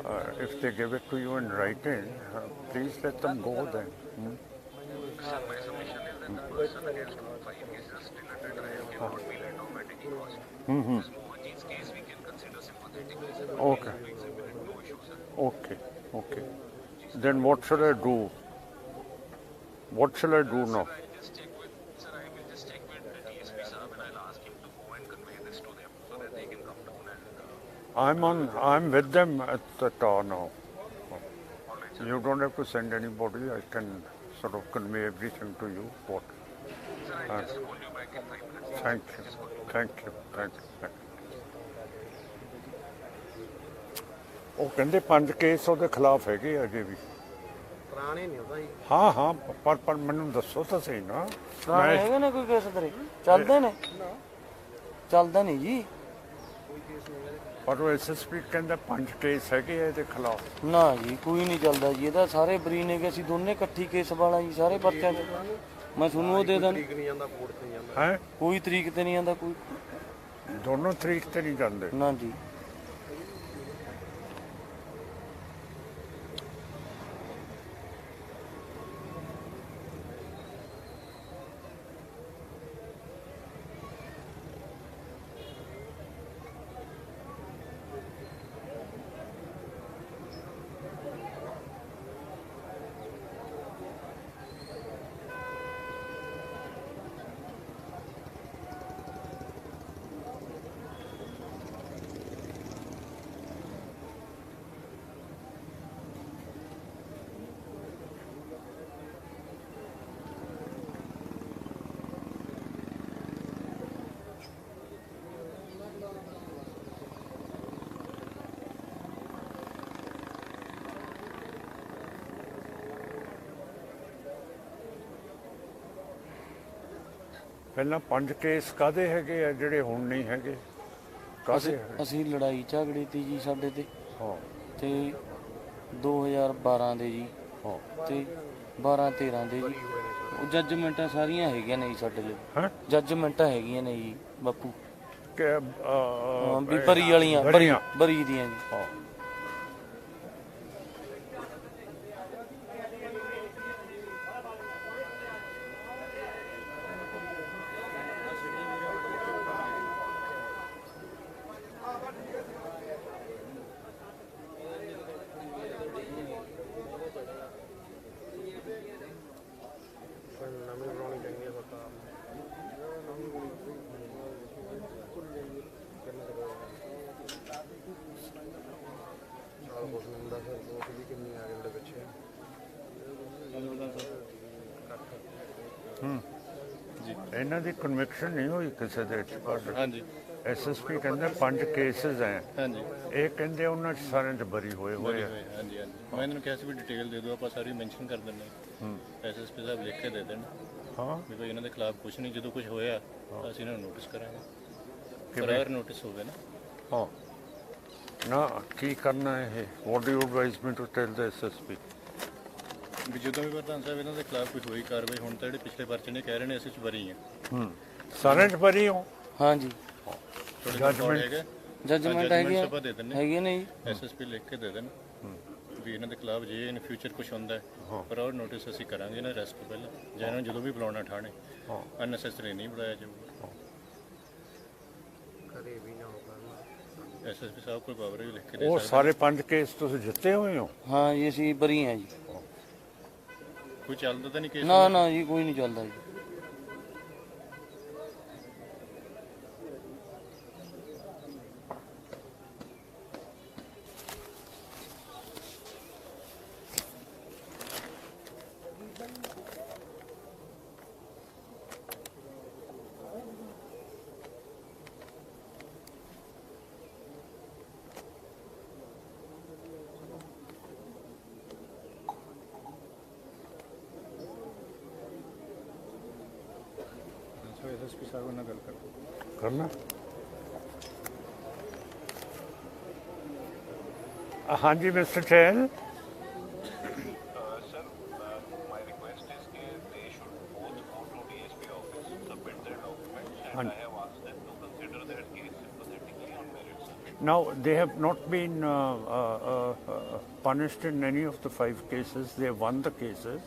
uh, if they give it to you in writing, uh, please let them go then. Hmm? Sympathetically. Okay. Okay, okay. Then what should I do? What shall I do now? I'm on. I'm with them at the tower now. You don't have to send anybody. I can sort of convey everything to you. What? Minutes. Thank you. Thank you. Thank you. ਉਹ ਕਹਿੰਦੇ ਪੰਜ ਕੇਸ ਉਹਦੇ ਖਿਲਾਫ ਹੈਗੇ ਅਜੇ ਵੀ ਪੁਰਾਣੇ ਨਹੀਂ ਉਹਦਾ ਜੀ ਹਾਂ ਹਾਂ ਪਰ ਪਰ ਮੈਨੂੰ ਦੱਸੋ ਤਾਂ ਸਹੀ ਨਾ ਪੁਰਾਣੇ ਮੈਂ ਹੈਗੇ ਨੇ ਕੋਈ ਕੇਸ ਤੇਰੇ ਚੱਲਦੇ ਨੇ ਚੱਲਦਾ ਨਹੀਂ ਜੀ ਪਰ ਉਹ ਐਸਐਸਪੀ ਕਹਿੰਦਾ ਪੰਜ ਕੇਸ ਹੈਗੇ ਆ ਇਹਦੇ ਖਿਲਾਫ। ਨਾ ਜੀ ਕੋਈ ਨਹੀਂ ਚੱਲਦਾ ਜੀ। ਇਹਦਾ ਸਾਰੇ ਬਰੀ ਨੇ ਕਿ ਅਸੀਂ ਦੋਨੇ ਇਕੱਠੀ ਕੇਸ ਵਾਲਾ ਜੀ ਸਾਰੇ ਪਰਚਿਆਂ 'ਚ। ਮੈਂ ਤੁਹਾਨੂੰ ਉਹ ਦੇ ਦਾਂ ਠੀਕ ਨਹੀਂ ਜਾਂਦਾ ਕੋਰਟ ਤੇ ਨਹੀਂ ਜਾਂਦਾ। ਹੈ? ਕੋਈ ਤਰੀਕ ਤੇ ਨਹੀਂ ਆਂਦਾ ਕੋਈ। ਦੋਨੋਂ ਤਰੀਕ ਤੇ ਨਹੀਂ ਜਾਂਦੇ। ਨਾ ਜੀ। ਪਹਿਲਾਂ ਪੰਜ ਕੇਸ ਕਾਦੇ ਹੈਗੇ ਆ ਜਿਹੜੇ ਹੁਣ ਨਹੀਂ ਹੈਗੇ? ਕਾਦੇ ਅਸੀਂ ਲੜਾਈ ਝਗੜੇ ਤੀ ਜੀ ਸਾਡੇ ਤੇ। ਹਾਂ। ਤੇ 2012 ਦੇ ਜੀ। ਹਾਂ। ਤੇ 12 13 ਦੇ ਜੀ। ਉਹ ਜੱਜਮੈਂਟਾਂ ਸਾਰੀਆਂ ਹੈਗੀਆਂ ਨੇ ਜੀ ਸਾਡੇ ਲਈ। ਹੈਂ? ਜੱਜਮੈਂਟਾਂ ਹੈਗੀਆਂ ਨੇ ਜੀ ਬਾਪੂ। ਕਿ ਵੀ ਬਰੀ ਵਾਲੀਆਂ। ਬਰੀ ਦੀਆਂ ਜੀ। ਹਾਂ ਕੋਈ ਨਵੀਂ ਬਣਾਉਣੀ ਚਾਹੀਦੀ ਹੈ ਸਰਕਾਰ ਸਾਲ ਕੁਛ ਨਹੀਂ ਹੁੰਦਾ ਫਿਰ ਲੋਕ ਵੀ ਕਿੰਨੀ ਆ ਜਾਂਦੇ ਪਿੱਛੇ ਇਹਨਾਂ ਦੀ ਕਨਵਿਕਸ਼ਨ ਨਹੀਂ ਹੋਈ ਕਿਸੇ ਦੇ ਵਿੱਚ ਪਰ ਹਾਂਜੀ। ਐਸਐਸਪੀ ਕਹਿੰਦਾ ਪੰਜ ਕੇਸਸ ਹੈ ਹਾਂਜੀ। ਇਹ ਕਹਿੰਦੇ ਉਹਨਾਂ ਚ ਸਾਰਿਆਂ ਚ ਬਰੀ ਹੋਏ ਹੋਏ ਆ। ਹਾਂਜੀ ਹਾਂਜੀ। ਮੈਂ ਇਹਨਾਂ ਨੂੰ ਕਿਹਾ ਸੀ ਵੀ ਡਿਟੇਲ ਦੇ ਦਿਓ ਆਪਾਂ ਸਾਰੀ ਮੈਂਸ਼ਨ ਕਰ ਦਿੰਦੇ ਹਾਂ। ਐਸਐਸਪੀ ਸਾਹਿਬ ਲਿਖ ਕੇ ਦੇ ਦੇਣ। ਹਾਂ। ਵੀ ਕੋਈ ਇਹਨਾਂ ਦੇ ਖਿਲਾਫ ਕੁਝ ਨਹੀਂ ਜਦੋਂ ਕੁਝ ਹੋਇਆ ਤਾਂ ਅਸੀਂ ਇਹਨਾਂ ਨੂੰ ਨੋਟਿਸ ਕਰਾਂਗੇ। ਪ੍ਰਾਇਰ ਨੋਟਿਸ ਹੋਵੇ ਨਾ। ਹਾਂ। ਨਾ ਕੀ ਕਰਨਾ ਹੈ ਇਹ what do you advise me to tell the SSP ਵੀ ਜਦੋਂ ਵੀ ਪ੍ਰਧਾਨ ਸਾਹਿਬ ਇਹਨਾਂ ਦੇ ਖਿਲਾਫ ਕੋਈ ਹੋਈ ਕਾਰਵਾਈ ਹੁਣ ਤਾਂ ਜਿਹੜੇ ਪਿਛਲੇ ਪਰਚੇ ਨੇ ਕਹਿ ਰਹੇ ਨੇ ਅਸੀਂ ਚ ਬਰੀ ਹਾਂ। ਚ ਬਰੀ ਹੋ? ਹਾਂ ਜੀ ਤੁਹਾਡੇ ਕੋਲ Judgment- ਹੈਗਾ? ਜੱਜਮੈਂਟ judgment ਹੈਗੀਆਂ ਸਭਾ ਦੇ ਦਿੰਦੇ। ਹੈਗੀਆਂ ਨੇ ਜੀ। ਐਸਐਸਪੀ ਲਿਖ ਕੇ ਦੇ ਦੇਣ ਵੀ ਇਹਨਾਂ ਦੇ ਖਿਲਾਫ ਜੇ ਇਨ ਫਿਊਚਰ ਕੁਝ ਹੁੰਦਾ ਹੈ ਪ੍ਰਾਇਰ ਨੋਟਿਸ ਅਸੀਂ ਕਰਾਂਗੇ ਨਾ ਅਰੈਸਟ ਤੋਂ ਪਹਿਲਾਂ। ਜਾਂ ਇਹਨਾਂ ਨੂੰ ਜਦੋਂ ਵੀ ਬੁਲਾਉਣਾ ਠਾਣੇ। ਹਾਂ। ਅਨਨੈਸੈਸਰੀ ਨਹੀਂ ਬੁਲਾਇਆ ਜਾਊਗਾ। ਕਦੇ ਵੀ ਨਾ ਹੋ ਕਰਨਾ ਐਸਐਸਪੀ ਸਾਹਿਬ ਕੋਲ ਪਾਵਰ ਵੀ ਲਿਖ ਕੇ ਦੇ ਉਹ ਸਕਦੇ। ਸਾਰੇ ਪੰਜ ਕੇਸ ਤੁਸੀਂ ਜਿੱਤੇ ਹੋਏ ਹੋ? ਹਾਂ ਜੀ ਅਸੀਂ ਬਰੀ ਹਾਂ ਜੀ। ਕੋਈ ਚੱਲਦਾ ਤਾਂ ਨਹੀਂ ਕੇਸ? ਨਾ ਨਾ ਜੀ ਕੋਈ ਨਹੀਂ ਚੱਲਦਾ ਜੀ। Sympathetically on merits. Now, they have not been uh, uh, uh, uh, punished in any of the five cases. They won the cases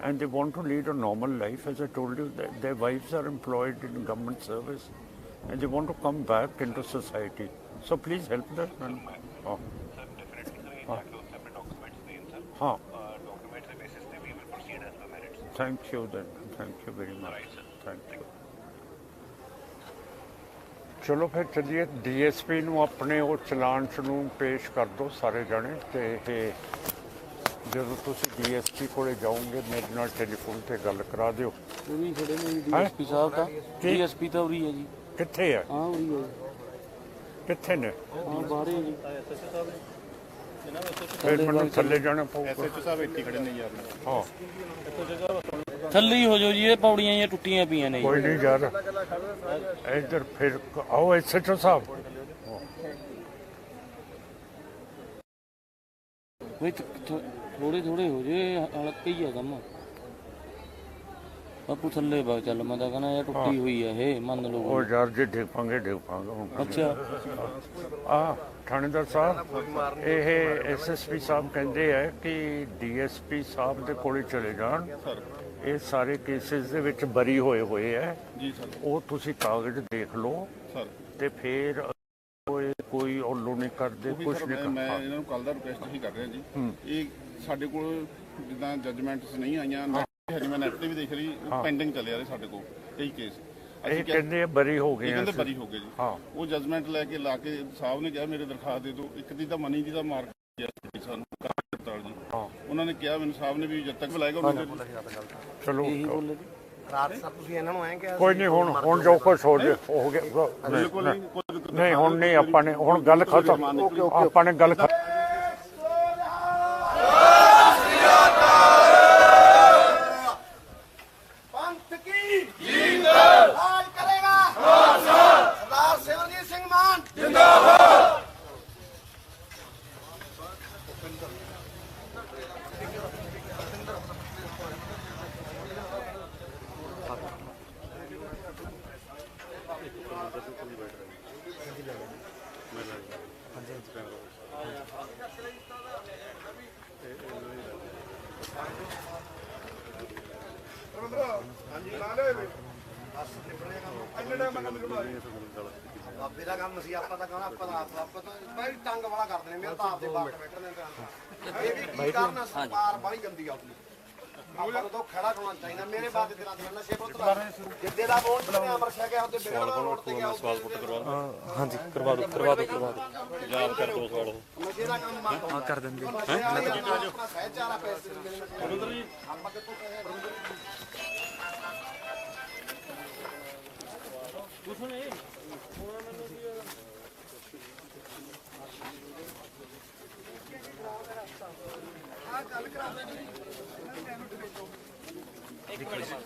and they want to lead a normal life. As I told you, their wives are employed in government service and they want to come back into society. So please help them. And, oh, ਚਲੋ ਫਿਰ ਚੱਲੀਏ। ਡੀਐਸਪੀ ਨੂੰ ਆਪਣੇ ਉਹ ਚਲਾਨ ਨੂੰ ਪੇਸ਼ ਕਰ ਦਿਓ ਸਾਰੇ ਜਾਣੇ ਤੇ ਇਹ ਜਦੋਂ ਤੁਸੀਂ ਡੀਐਸਪੀ ਕੋਲੇ ਜਾਓਗੇ ਮੇਰੇ ਨਾਲ ਟੈਲੀਫੋਨ ਤੇ ਗੱਲ ਕਰਾ ਦਿਓ। ਨਹੀਂ ਖੜੇ ਨੇ ਡੀਐਸਪੀ ਸਾਹਿਬ ਦਾ ਡੀਐਸਪੀ ਤਾਂ ਉਰੀ ਹੈ ਜੀ। ਕਿੱਥੇ ਆ ਹਾਂ ਉਰੀ ਹੈ ਕਿੱਥੇ ਨੇ? ਹਾਂ ਬਾਹਰ ਹੈ ਜੀ। ਐਸਐਸਐਸ ਸਾਹਿਬ ਥੱਲੇ ਜਾਣਾ ਪਊਗਾ। ਐਸਐਚਓ ਸਾਹਿਬ ਇੱਥੇ ਖੜੇ ਨੇ ਜੀ ਆਪਣੇ ਹਾਂ। ਥੱਲੇ ਹੀ ਹੋ ਜਾਓ ਜੀ ਇਹ ਪੌੜੀਆਂ ਜਾਂ ਟੁੱਟੀਆਂ ਪਈਆਂ ਨੇ ਜੀ। ਕੋਈ ਨਹੀਂ ਯਾਰ। ਇੱਧਰ ਫਿਰ ਆਓ ਐਸਐਚਓ ਸਾਹਿਬ। ਵੀ ਥੋੜੇ ਥੋੜੇ ਹੋ ਜੇ ਹਲਕਾ ਹੀ ਆ ਕੰਮ। ਬਾਪੂ ਥੱਲੇ ਬਾ ਚੱਲ ਮੈਂ ਤਾਂ ਕਹਿੰਦਾ ਇਹ ਟੁੱਟੀ ਹੋਈ ਆ ਇਹ ਮੰਨ ਲਓ ਉਹ ਯਾਰ ਜੇ ਡਿੱਗ ਪਾਂਗੇ ਡਿੱਗ ਪਾਂਗੇ ਹੁਣ। ਅੱਛਾ। ਆ ਥਾਣੇਦਾਰ ਸਾਹਿਬ ਇਹ ਐਸਐਸਪੀ ਸਾਹਿਬ ਕਹਿੰਦੇ ਆ ਕਿ ਡੀਐਸਪੀ ਸਾਹਿਬ ਦੇ ਕੋਲੇ ਚਲੇ ਜਾਣ। ਇਹ ਸਾਰੇ ਕੇਸਿਸ ਦੇ ਵਿੱਚ ਬਰੀ ਹੋਏ ਹੋਏ ਆ। ਜੀ ਸਰ। ਉਹ ਤੁਸੀਂ ਕਾਗਜ਼ ਦੇਖ ਲਓ। ਸਰ। ਤੇ ਫਿਰ ਕੋਈ ਕੋਈ ਉੱਲੂ ਨਹੀਂ ਕਰਦੇ ਕੁਝ ਨਹੀਂ ਮੈਂ ਮੈਂ ਕਰਦੇ। ਇਹਨਾਂ ਨੂੰ ਕੱਲ ਦਾ ਰਿਕੁਐਸਟ ਹੀ ਕਰ ਰਿਹਾ ਜੀ। ਇਹ ਸਾਡੇ ਕੋਲ ਜਿੱਦਾਂ ਜੱਜਮੈਂਟਸ ਨਹੀਂ ਆਈਆਂ ਹਰੀ ਮੈਂ ਨੈਟ ਤੇ ਵੀ ਦੇਖ ਰਹੀ ਪੈਂਡਿੰਗ ਚੱਲਿਆ ਰਹੇ ਸਾਡੇ ਕੋਲ ਕਈ ਕੇਸ ਇਹ ਕਹਿੰਦੇ ਆ ਬਰੀ ਹੋ ਗਏ ਇਹ ਆ ਕਹਿੰਦੇ। ਬਰੀ ਹੋ ਗਏ ਜੀ। ਹਾਂ। ਉਹ ਜੱਜਮੈਂਟ ਲੈ ਕੇ ਲਾ ਕੇ ਸਾਹਿਬ ਨੇ ਕਿਹਾ ਮੇਰੇ ਦਰਖਾਸਤ ਦੇ ਦਿਓ। ਇੱਕ ਦੀ ਤਾਂ ਮਨੀ ਦੀ ਦਾ ਮਾਰਕ ਗਿਆ ਸੀ ਸਾਨੂੰ ਹੜਤਾਲ ਜੀ। ਹਾਂ। ਉਹਨਾਂ ਨੇ ਕਿਹਾ ਮੈਨੂੰ ਸਾਹਿਬ ਨੇ ਵੀ ਜਦ ਤੱਕ ਬੁਲਾਏਗਾ ਉਹਨਾਂ ਨੇ ਚਲੋ। ਰਾਤ ਸਰ ਤੁਸੀਂ ਇਹਨਾਂ ਨੂੰ ਐਂ ਕਿਹਾ ਕੋਈ ਨਹੀਂ ਹੁਣ ਹੁਣ ਜੋ ਕੁਛ ਹੋ ਜੇ ਹੋ? ਗਿਆ। ਬਿਲਕੁਲ ਨਹੀਂ ਕੋਈ ਦਿੱਕਤ ਨਹੀਂ ਹੁਣ ਨਹੀਂ ਆਪਾਂ ਨੇ ਹੁਣ ਗੱਲ ਖਤਮ। ਆਪਾਂ ਨੇ ਗੱਲ ਖਤਮ ਪੰਥ ਕੀ ਜਿੰਦਾਬਾਦ ਰਾਜ ਕਰੇਗਾ ਸਰਦਾਰ ਸਿਮਰਜੀਤ ਸਿੰਘ ਮਾਨ ਬਾਬੇ ਦਾ ਕੰਮ ਸੀ ਆਪਾਂ ਤਾਂ ਕਹਣਾ ਆਪਾਂ ਤਾਂ ਆਪ ਆਪਾਂ ਤਾਂ ਬਈ ਤੰਗ ਵਾਲਾ ਕਰਦੇ ਨੇ ਮੇਰੇ ਤਾਂ ਆਪਦੇ ਬਾਪ ਬੈਠੇ ਨੇ ਤਾਂ ਇਹ ਵੀ ਕੀ ਕਰਨ ਸਰਕਾਰ ਬੜੀ ਗੰਦੀ ਆ ਉਹਦੀ ਆਪਾਂ ਨੂੰ ਤਾਂ ਖੜਾ ਹੋਣਾ ਚਾਹੀਦਾ ਮੇਰੇ ਬਾਪ ਦੇ ਦਿਨਾਂ ਦੇ ਨਸ਼ੇ ਪੁੱਤ ਜਿੱਦੇ ਦਾ ਵੋਟ ਤੇ ਅਮਰ ਸ਼ਾ ਗਿਆ ਉਹਦੇ ਬਿਨਾਂ ਦਾ ਵੋਟ ਤੇ ਗਿਆ ਸਵਾਲ ਪੁੱਟ ਕਰਵਾ ਹਾਂਜੀ ਕਰਵਾ ਦਿਓ ਕਰਵਾ ਦਿਓ ਕਰਵਾ ਦਿਓ। ਯਾਦ ਕਰ। ਦੋ ਸਵਾਲ ਨਸ਼ੇ ਦਾ ਕੰਮ ਆ। ਕਰ ਦਿੰਦੇ। ਆਪਣਾ ਸਹਿਚਾਰਾ ਪੈਸੇ ਦਿੰਦੇ ਨੇ ਆਪਾਂ ਕਿੱਥੋਂ ਪੈਸੇ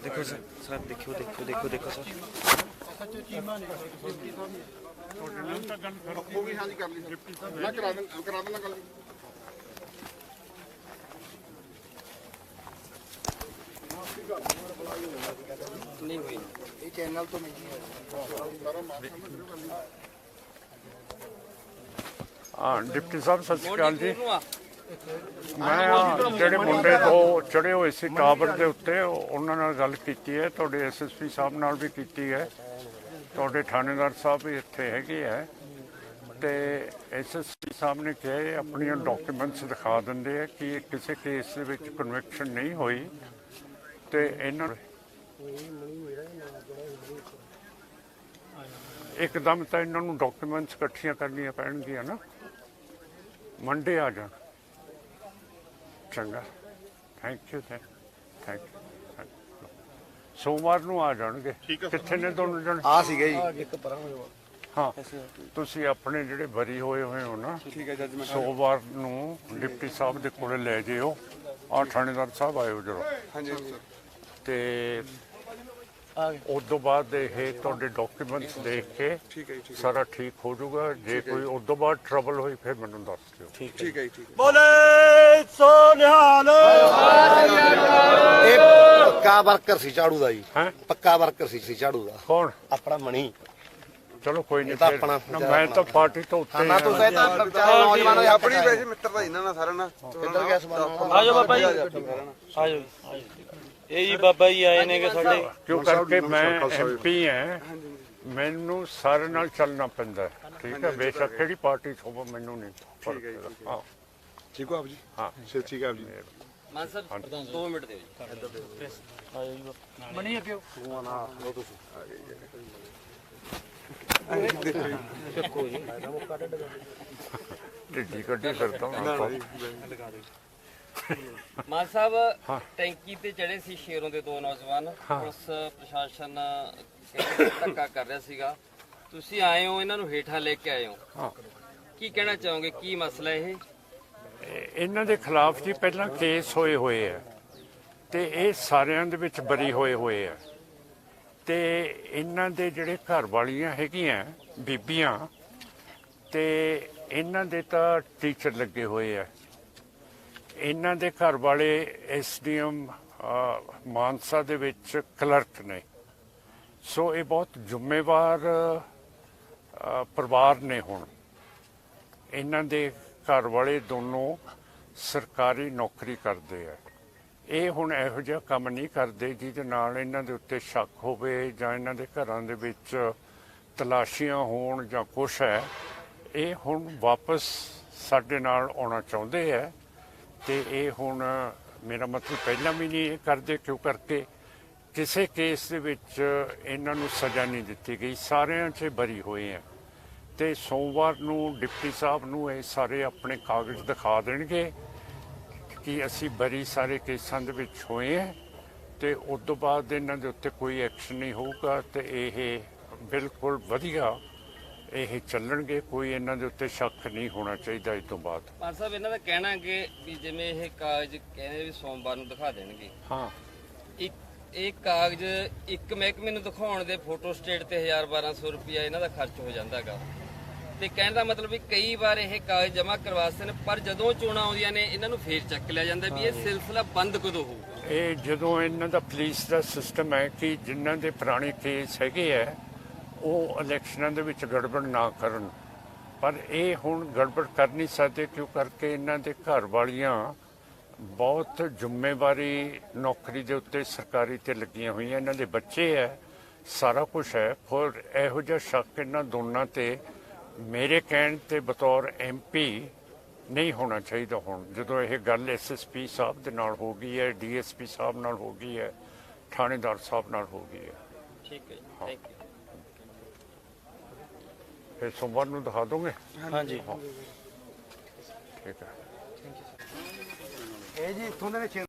ਦੇਖੋ ਸਰ ਸਰ, ਦੇਖਿਓ ਦੇਖਿਓ ਦੇਖੋ ਦੇਖੋ, ਸਰ। ਉਹ ਵੀ ਹਾਂਜੀ ਕਰ ਲਈ ਸਰ ਮੈਂ ਕਰਾ ਦਿੰਦਾ ਕਰਾ ਦਿੰਦਾ ਗੱਲ ਇਹ ਚੈਨਲ ਤੋਂ ਨਹੀਂ ਹਾਂ। ਡਿਪਟੀ ਸਾਹਿਬ ਸਤਿ ਸ਼੍ਰੀ ਅਕਾਲ ਜੀ। ਮੈਂ ਆਹ ਜਿਹੜੇ ਮੁੰਡੇ ਦੋ ਚੜੇ ਹੋਏ ਸੀ ਟਾਵਰ ਦੇ ਉੱਤੇ ਉਹ- ਉਹਨਾਂ ਨਾਲ ਗੱਲ ਕੀਤੀ ਹੈ। ਤੁਹਾਡੇ ਐਸਐਸਪੀ ਸਾਹਿਬ ਨਾਲ ਵੀ ਕੀਤੀ ਹੈ। ਤੁਹਾਡੇ ਥਾਣੇਦਾਰ ਸਾਹਿਬ ਵੀ ਇੱਥੇ ਹੈਗੇ ਹੈ। ਤੇ ਐਸਐਸਪੀ ਸਾਹਿਬ ਨੇ ਕਿਹਾ ਇਹ ਆਪਣੀਆਂ ਡਾਕੂਮੈਂਟਸ ਦਿਖਾ ਦਿੰਦੇ ਆ ਕਿ ਕਿਸੇ ਕੇਸ ਦੇ ਵਿੱਚ ਕਨਵਿਕਸ਼ਨ ਨਹੀਂ ਹੋਈ। ਤੇ ਇਹਨਾਂ ਇੱਕਦਮ ਤਾਂ ਇਹਨਾਂ ਨੂੰ ਡਾਕੂਮੈਂਟਸ ਇਕੱਠੀਆਂ ਕਰਨੀਆਂ ਪੈਣਗੀਆਂ ਨਾ। ਮੰਡੇ ਆ ਜਾਣ। ਚੰਗਾ। ਥੈਂਕ ਯੂ ਥੈਂਕ ਯੂ ਸੋਮਵਾਰ ਨੂੰ ਆ ਜਾਣਗੇ। ਕਿੱਥੇ ਨੇ ਦੋਨੋਂ ਜਣ? ਆ ਸੀਗਾ ਜੀ। ਇੱਕ ਪਰਾਂ ਹੋਇਆ ਹਾਂ। ਤੁਸੀਂ ਆਪਣੇ ਜਿਹੜੇ ਬਰੀ ਹੋਏ ਹੋਏ ਹੋ ਨਾ ਠੀਕ ਹੈ ਜੱਜ ਮੈਂ ਸੋਮਵਾਰ ਨੂੰ ਡਿਪਟੀ ਸਾਹਿਬ ਦੇ ਕੋਲੇ ਲੈ ਜਿਓ। ਆ ਥਾਣੇਦਾਰ ਸਾਹਿਬ ਆਇਓ ਜਰੋ। ਹਾਂਜੀ ਤੇ ਉਸ ਤੋਂ ਬਾਅਦ ਇਹ ਤੁਹਾਡੇ ਡਾਕੂਮੈਂਟਸ ਦੇਖ ਕੇ ਸਾਰਾ ਠੀਕ ਹੋ ਜਾਊਗਾ। ਜੇ ਕੋਈ ਉਸ ਤੋਂ ਬਾਅਦ ਟਰਬਲ ਹੋਈ ਫਿਰ ਮੈਨੂੰ ਦੱਸ ਦਿਓ। ਇਹ ਪੱਕਾ ਵਰਕਰ ਸੀ ਝਾੜੂ ਦਾ ਜੀ। ਹੈਂ? ਪੱਕਾ ਵਰਕਰ ਸੀ ਸੀ ਝਾੜੂ ਦਾ। ਕੌਣ? ਆਪਣਾ ਮਣੀ ਚਲੋ ਕੋਈ ਨਹੀਂ ਇਹ ਤਾਂ ਫਿਰ। ਆਪਣਾ ਨਾ, ਮੈਂ ਤਾਂ ਪਾਰਟੀ ਤੋਂ ਉੱਤੇ ਨਾ ਤੂੰ ਹਾਂ। ਵਿਚਾਰਾ ਨੌਜਵਾਨ ਆਪਣੀ ਵੈਸੇ ਮਿੱਤਰਤਾ ਇਹਨਾਂ ਨਾਲ ਸਾਰਿਆਂ ਨਾਲ। ਕਿੱਧਰ ਗਿਆ ਸਮਾਨ? ਆ ਜਾਓ ਬਾਬਾ ਜੀ। ਆ ਜਾਓ ਜੀ। ਇਹ ਜੀ ਬਾਬਾ ਜੀ ਆਏ ਨੇਗੇ ਸਾਡੇ ਕਿਉਂ ਕਰਕੇ ਮੈਂ ਐਮਪੀ ਹਾਂ ਮੈਨੂੰ ਸਾਰੇ ਨਾਲ ਚੱਲਣਾ ਪੈਂਦਾ ਹੈ। ਠੀਕ ਹੈ ਬੇਸ਼ੱਕ ਕਿਹੜੀ ਪਾਰਟੀ ਤੋਂ ਹੋਵੇ ਮੈਨੂੰ ਨਹੀਂ ਫ਼ਰਕ ਪੈਂਦਾ। ਹਾਂ। ਠੀਕ ਹੋ ਆਪ ਜੀ? ਹਾਂ। ਸਤਿ ਸ਼੍ਰੀ ਅਕਾਲ ਜੀ। ਆ ਜਾਓ ਜੀ। ਬਾਬਾ। ਮਣੀ ਅੱਗੇ ਢਿੱਡੀ ਕੱਢੀ ਫਿਰਦਾ ਹਾਂ ਮਾਨ ਸਾਹਿਬ ਟੈਂਕੀ ਤੇ ਚੜੇ ਸੀ ਸ਼ੇਰੋਂ ਦੇ ਦੋ ਨੌਜਵਾਨ। ਪੁਲਿਸ ਪ੍ਰਸ਼ਾਸਨ ਧੱਕਾ ਕਰ ਰਿਹਾ ਸੀਗਾ। ਤੁਸੀਂ ਆਏ ਹੋ ਇਹਨਾਂ ਨੂੰ ਹੇਠਾਂ ਲੈ ਕੇ ਆਏ ਹੋ। ਕੀ ਕਹਿਣਾ ਚਾਹੋਗੇ? ਕੀ ਮਸਲਾ ਇਹ- ਇਹਨਾਂ ਦੇ ਖਿਲਾਫ ਜੀ ਪਹਿਲਾਂ ਕੇਸ ਹੋਏ ਹੋਏ ਆ ਤੇ ਇਹ ਸਾਰਿਆਂ ਦੇ ਵਿੱਚ ਬਰੀ ਹੋਏ ਹੋਏ ਆ। ਤੇ ਇਹਨਾਂ ਦੇ ਜਿਹੜੇ ਘਰ ਵਾਲੀਆਂ ਹੈਗੀਆਂ ਬੀਬੀਆਂ ਤੇ ਇਹਨਾਂ ਦੇ ਤਾਂ ਟੀਚਰ ਲੱਗੇ ਹੋਏ ਆ। ਇਹਨਾਂ ਦੇ ਘਰ ਵਾਲੇ ਐਸਡੀਐਮ ਮਾਨਸਾ ਦੇ ਵਿੱਚ ਕਲਰਕ ਨੇ। ਸੋ ਇਹ ਬਹੁਤ ਜ਼ਿੰਮੇਵਾਰ ਪਰਿਵਾਰ ਨੇ ਹੁਣ। ਇਹਨਾਂ ਦੇ ਘਰ ਵਾਲੇ ਦੋਨੋਂ ਸਰਕਾਰੀ ਨੌਕਰੀ ਕਰਦੇ ਆ। ਇਹ ਹੁਣ ਇਹੋ ਜਿਹਾ ਕੰਮ ਨਹੀਂ ਕਰਦੇ ਜਿਹਦੇ ਨਾਲ ਇਹਨਾਂ ਦੇ ਉੱਤੇ ਸ਼ੱਕ ਹੋਵੇ ਜਾਂ ਇਹਨਾਂ ਦੇ ਘਰਾਂ ਦੇ ਵਿੱਚ ਤਲਾਸ਼ੀਆਂ ਹੋਣ ਜਾਂ ਕੁਛ ਹੈ। ਇਹ ਹੁਣ ਵਾਪਸ ਸਾਡੇ ਨਾਲ ਆਉਣਾ ਚਾਹੁੰਦੇ ਆ। ਤੇ ਇਹ ਹੁਣ ਮੇਰਾ ਮਤਲਬ ਪਹਿਲਾਂ ਵੀ ਨਹੀਂ ਇਹ ਕਰਦੇ, ਕਿਉਂ ਕਰਕੇ? ਕਿਸੇ ਕੇਸ ਦੇ ਵਿੱਚ ਇਹਨਾਂ ਨੂੰ ਸਜ਼ਾ ਨਹੀਂ ਦਿੱਤੀ ਗਈ। ਸਾਰਿਆਂ 'ਚ ਬਰੀ ਹੋਏ ਆ। ਤੇ ਸੋਮਵਾਰ ਨੂੰ ਡਿਪਟੀ ਸਾਹਿਬ ਨੂੰ ਇਹ ਸਾਰੇ ਆਪਣੇ ਕਾਗਜ਼ ਦਿਖਾ ਦੇਣਗੇ ਕਿ ਅਸੀਂ ਬਰੀ ਸਾਰੇ ਕੇਸਾਂ ਦੇ ਵਿੱਚ ਹੋਏ ਆ ਤੇ ਉਸ ਤੋਂ ਬਾਅਦ ਇਹਨਾਂ ਦੇ ਉੱਤੇ ਕੋਈ ਐਕਸ਼ਨ ਨਹੀਂ ਹੋਊਗਾ ਤੇ ਇਹ ਬਿਲਕੁਲ ਵਧੀਆ ਇਹ ਚੱਲਣਗੇ ਕੋਈ ਇਹਨਾਂ ਦੇ ਉੱਤੇ ਸ਼ੱਕ ਨਹੀਂ ਹੋਣਾ ਚਾਹੀਦਾ ਇਸ ਤੋਂ ਬਾਅਦ। ਮਾਨ ਸਾਹਿਬ ਇਹਨਾਂ ਦਾ ਕਹਿਣਾ ਕਿ ਵੀ ਜਿਵੇਂ ਇਹ ਕਾਗਜ਼ ਕਹਿੰਦੇ ਵੀ ਸੋਮਵਾਰ ਨੂੰ ਦਿਖਾ ਦੇਣਗੇ। ਹਾਂ। ਇੱਕ ਇਹ ਕਾਗਜ਼ ਇੱਕ ਮਹਿਕਮੇ ਨੂੰ ਦਿਖਾਉਣ ਦੇ ਫੋਟੋ ਸਟੇਟ ਤੇ 1000 1200 ਰੁਪਇਆ ਇਹਨਾਂ ਦਾ ਖਰਚ ਹੋ ਜਾਂਦਾਗਾ ਤੇ ਕਹਿਣ ਦਾ ਮਤਲਬ ਵੀ ਕਈ ਵਾਰ ਇਹ ਕਾਗਜ਼ ਜਮ੍ਹਾਂ ਕਰਵਾਸਤੇ ਨੇ ਪਰ ਜਦੋਂ ਚੋਣਾਂ ਆਉਂਦੀਆਂ ਨੇ ਇਹਨਾਂ ਨੂੰ ਫੇਰ ਚੱਕ ਲਿਆ ਜਾਂਦਾ ਵੀ ਇਹ ਸਿਲਸਿਲਾ ਬੰਦ ਕਦੋਂ ਹੋਊਗਾ। ਇਹ ਜਦੋਂ ਇਹਨਾਂ ਦਾ ਪੁਲਿਸ ਦਾ ਸਿਸਟਮ ਹੈ ਕਿ ਜਿਨ੍ਹਾਂ ਦੇ ਪੁਰਾਣੇ ਕੇਸ ਹੈਗੇ ਆ ਉਹ ਇਲੈਕਸ਼ਨਾਂ ਦੇ ਵਿੱਚ ਗੜਬੜ ਨਾ ਕਰਨ। ਪਰ ਇਹ ਹੁਣ ਗੜਬੜ ਕਰ ਨਹੀਂ ਸਕਦੇ ਕਿਉਂ? ਕਰਕੇ ਇਹਨਾਂ ਦੇ ਘਰ ਵਾਲੀਆਂ ਬਹੁਤ ਜ਼ਿੰਮੇਵਾਰੀ ਨੌਕਰੀ ਦੇ ਉੱਤੇ ਸਰਕਾਰੀ ਤੇ ਲੱਗੀਆਂ ਹੋਈਆਂ। ਇਹਨਾਂ ਦੇ ਬੱਚੇ ਹੈ ਸਾਰਾ ਕੁਝ ਹੈ। ਫਿਰ ਇਹੋ ਜਿਹਾ ਸ਼ੱਕ ਇਹਨਾਂ ਦੋਨਾਂ ਤੇ ਮੇਰੇ ਕਹਿਣ ਤੇ ਬਤੌਰ ਐਮਪੀ ਨਹੀਂ ਹੋਣਾ ਚਾਹੀਦਾ ਹੁਣ। ਜਦੋਂ ਇਹ ਗੱਲ ਐਸਐਸਪੀ ਸਾਹਿਬ ਦੇ ਨਾਲ ਹੋ ਗਈ ਹੈ ਡੀਐਸਪੀ ਸਾਹਿਬ ਨਾਲ ਹੋ ਗਈ ਹੈ ਥਾਣੇਦਾਰ ਸਾਹਿਬ ਨਾਲ ਹੋ ਗਈ ਹੈ। ਠੀਕ ਹੈ ਥੈਂਕ ਯੂ ਫਿਰ ਸੋਮਵਾਰ ਨੂੰ ਦਿਖਾ ਦੋਗੇ? ਹਾਂਜੀ। ਠੀਕ ਹੈ। ਇਹ ਜੀ ਇੱਥੋਂ ਦੇ ਨੇ